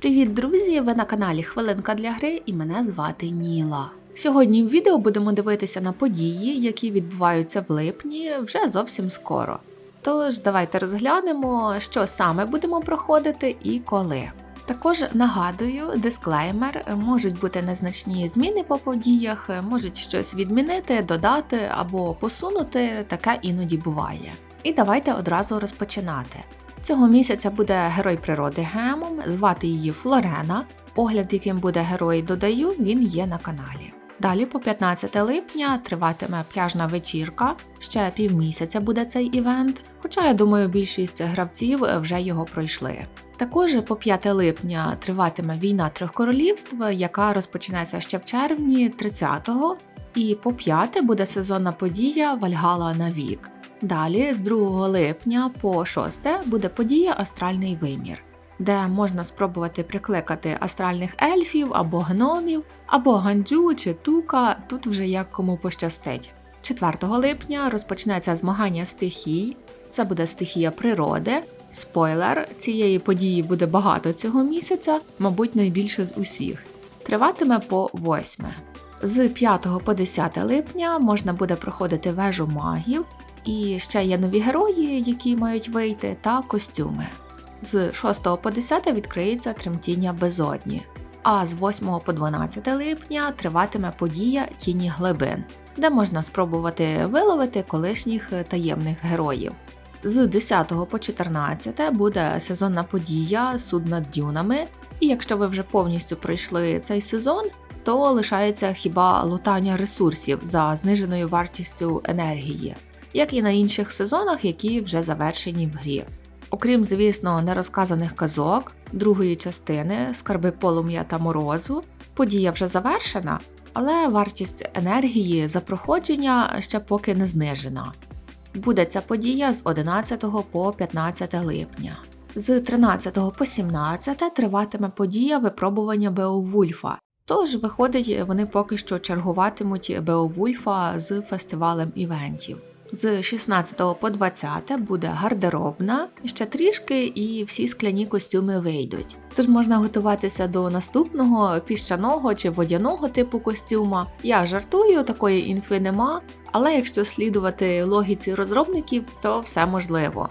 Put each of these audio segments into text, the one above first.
Привіт, друзі! Ви на каналі Хвилинка для гри і мене звати Ніла. Сьогодні в відео будемо дивитися на події, які відбуваються в липні вже зовсім скоро. Тож давайте розглянемо, що саме будемо проходити і коли. Також нагадую, дисклеймер, можуть бути незначні зміни по подіях, можуть щось відмінити, додати або посунути, таке іноді буває. І давайте одразу розпочинати. Цього місяця буде герой природи Гемом, звати її Флорена. Огляд, яким буде герой, додаю, він є на каналі. Далі, по 15 липня, триватиме пляжна вечірка. Ще півмісяця буде цей івент, хоча я думаю, більшість гравців вже його пройшли. Також по 5 липня триватиме війна трьох королівств, яка розпочнеться ще в червні 30-го, і по 5 буде сезонна подія Вальгала на вік. Далі, з 2 липня по 6 буде подія Астральний вимір, де можна спробувати прикликати астральних ельфів або гномів, або ганджу чи тука, тут вже як кому пощастить. 4 липня розпочнеться змагання стихій, це буде стихія природи. Спойлер, цієї події буде багато цього місяця, мабуть, найбільше з усіх. Триватиме по 8. З 5 по 10 липня можна буде проходити вежу магів, і ще є нові герої, які мають вийти, та костюми. З 6 по 10 відкриється тремтіння безодні. А з 8 по 12 липня триватиме подія Тіні глибин, де можна спробувати виловити колишніх таємних героїв. З 10 по 14 буде сезонна подія Суд над дюнами, і якщо ви вже повністю пройшли цей сезон, то лишається хіба лутання ресурсів за зниженою вартістю енергії як і на інших сезонах, які вже завершені в грі. Окрім, звісно, нерозказаних казок, другої частини, скарби полум'я та морозу, подія вже завершена, але вартість енергії за проходження ще поки не знижена. Буде ця подія з 11 по 15 липня. З 13 по 17 триватиме подія випробування Беовульфа. Тож, виходить, вони поки що чергуватимуть Беовульфа з фестивалем івентів. З 16 по 20 буде гардеробна, ще трішки, і всі скляні костюми вийдуть. Тож можна готуватися до наступного піщаного чи водяного типу костюма. Я жартую, такої інфи нема, але якщо слідувати логіці розробників, то все можливо.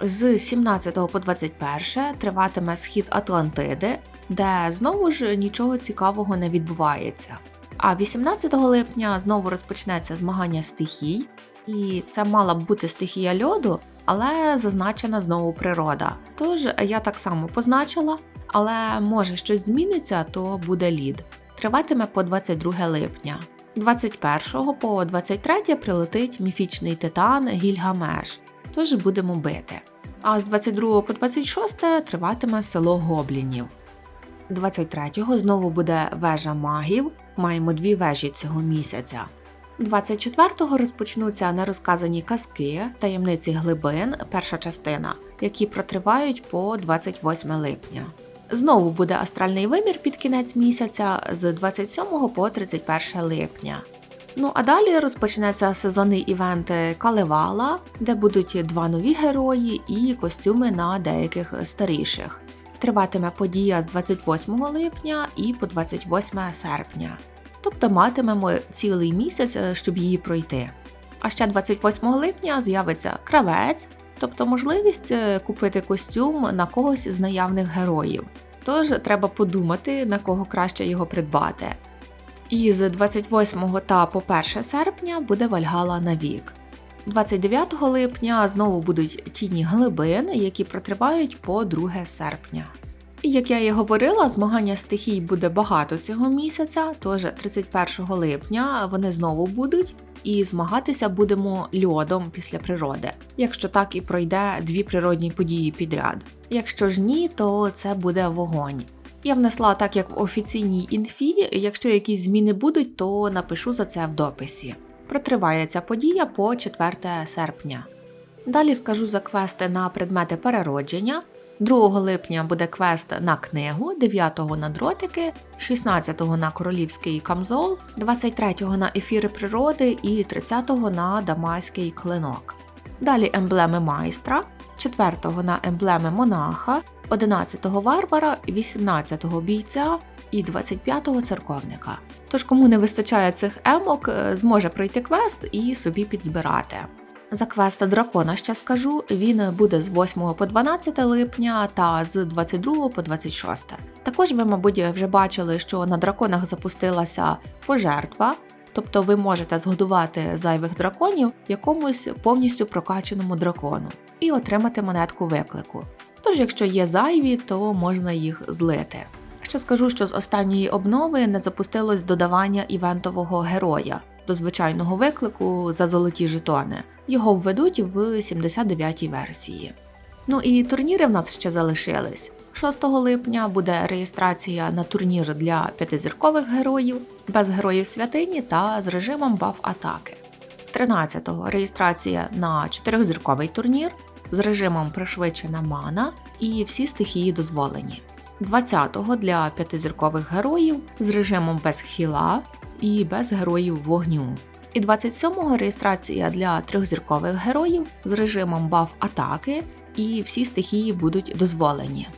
З 17 по 21 триватиме схід Атлантиди, де знову ж нічого цікавого не відбувається. А 18 липня знову розпочнеться змагання стихій, і це мала б бути стихія льоду, але зазначена знову природа. Тож я так само позначила, але може щось зміниться, то буде лід. Триватиме по 22 липня. 21 по 23 прилетить міфічний титан Гільгамеш, тож будемо бити. А з 22 по 26 триватиме село Гоблінів. 23-го знову буде вежа магів, маємо дві вежі цього місяця. 24-го розпочнуться нерозказані казки, таємниці глибин, перша частина, які протривають по 28 липня. Знову буде астральний вимір під кінець місяця з 27 по 31 липня. Ну а далі розпочнеться сезонний івент Калевала, де будуть два нові герої і костюми на деяких старіших. Триватиме подія з 28 липня і по 28 серпня тобто матимемо цілий місяць, е, щоб її пройти. А ще 28 липня з'явиться кравець, тобто можливість е, купити костюм на когось з наявних героїв. Тож треба подумати, на кого краще його придбати. І з 28 та по 1 серпня буде Вальгала на вік. 29 липня знову будуть тіні глибин, які протривають по 2 серпня. І як я і говорила, змагання стихій буде багато цього місяця, тож 31 липня вони знову будуть, і змагатися будемо льодом після природи, якщо так і пройде дві природні події підряд. Якщо ж ні, то це буде вогонь. Я внесла так, як в офіційній інфі. Якщо якісь зміни будуть, то напишу за це в дописі. Протриває ця подія по 4 серпня. Далі скажу за квести на предмети переродження. 2 липня буде квест на книгу, 9 на дротики, 16 на королівський камзол, 23 на ефіри природи і 30 на дамаський клинок. Далі емблеми майстра, 4 на емблеми монаха, 11-го варвара, 18-го бійця і 25-го церковника. Тож, кому не вистачає цих емок, е, зможе пройти квест і собі підзбирати. За квест дракона ще скажу, він буде з 8 по 12 липня та з 22 по 26. Також ви, мабуть, вже бачили, що на драконах запустилася пожертва, тобто ви можете згодувати зайвих драконів якомусь повністю прокачаному дракону і отримати монетку виклику. Тож, якщо є зайві, то можна їх злити. Ще скажу, що з останньої обнови не запустилось додавання івентового героя до звичайного виклику за золоті жетони. Його введуть в 79-й версії. Ну і турніри в нас ще залишились. 6 липня буде реєстрація на турнір для п'ятизіркових героїв, без героїв святині та з режимом баф атаки. 13-го реєстрація на 4-зірковий турнір з режимом пришвидшена мана і всі стихії дозволені. 20-го для п'ятизіркових героїв з режимом без хіла і без героїв вогню. І 27-го реєстрація для трьохзіркових героїв з режимом баф атаки, і всі стихії будуть дозволені.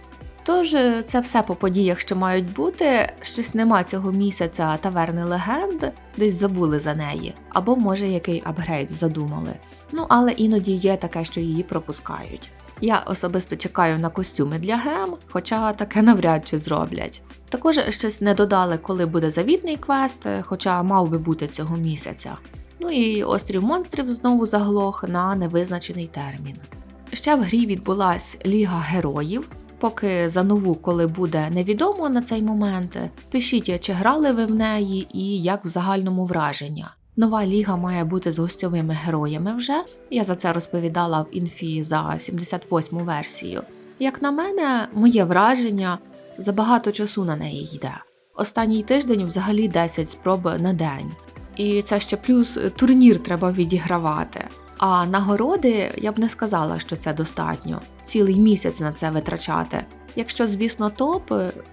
Тож це все по подіях, що мають бути. Щось нема цього місяця таверни легенд, десь забули за неї, або може який апгрейд задумали. Ну але іноді є таке, що її пропускають. Я особисто чекаю на костюми для гем, хоча таке навряд чи зроблять. Також щось не додали, коли буде завітний квест, хоча мав би бути цього місяця. Ну і острів монстрів знову заглох на невизначений термін. Ще в грі відбулась Ліга Героїв. Поки за нову, коли буде невідомо на цей момент, пишіть, чи грали ви в неї і як в загальному враження. Нова ліга має бути з гостьовими героями вже. Я за це розповідала в інфі за 78 версію. Як на мене, моє враження забагато часу на неї йде. Останній тиждень взагалі 10 спроб на день. І це ще плюс турнір треба відігравати. А нагороди я б не сказала, що це достатньо цілий місяць на це витрачати. Якщо, звісно, топ,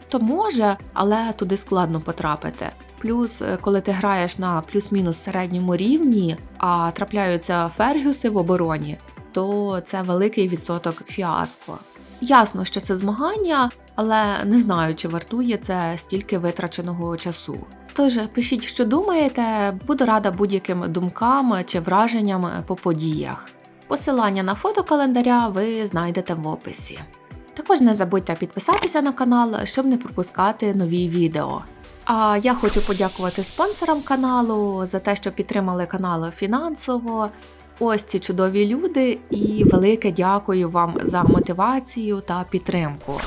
то може, але туди складно потрапити. Плюс, коли ти граєш на плюс-мінус середньому рівні, а трапляються фергюси в обороні, то це великий відсоток фіаско. Ясно, що це змагання, але не знаю, чи вартує це стільки витраченого часу. Тож пишіть, що думаєте, буду рада будь-яким думкам чи враженням по подіях. Посилання на фото календаря ви знайдете в описі. Також не забудьте підписатися на канал, щоб не пропускати нові відео. А я хочу подякувати спонсорам каналу за те, що підтримали канал фінансово. Ось ці чудові люди, і велике дякую вам за мотивацію та підтримку.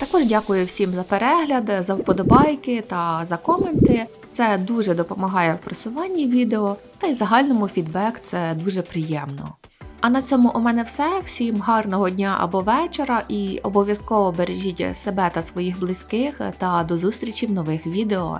Також дякую всім за перегляд, за вподобайки та за коменти. Це дуже допомагає в просуванні відео, та й в загальному фідбек це дуже приємно. А на цьому у мене все. Всім гарного дня або вечора і обов'язково бережіть себе та своїх близьких та до зустрічі в нових відео.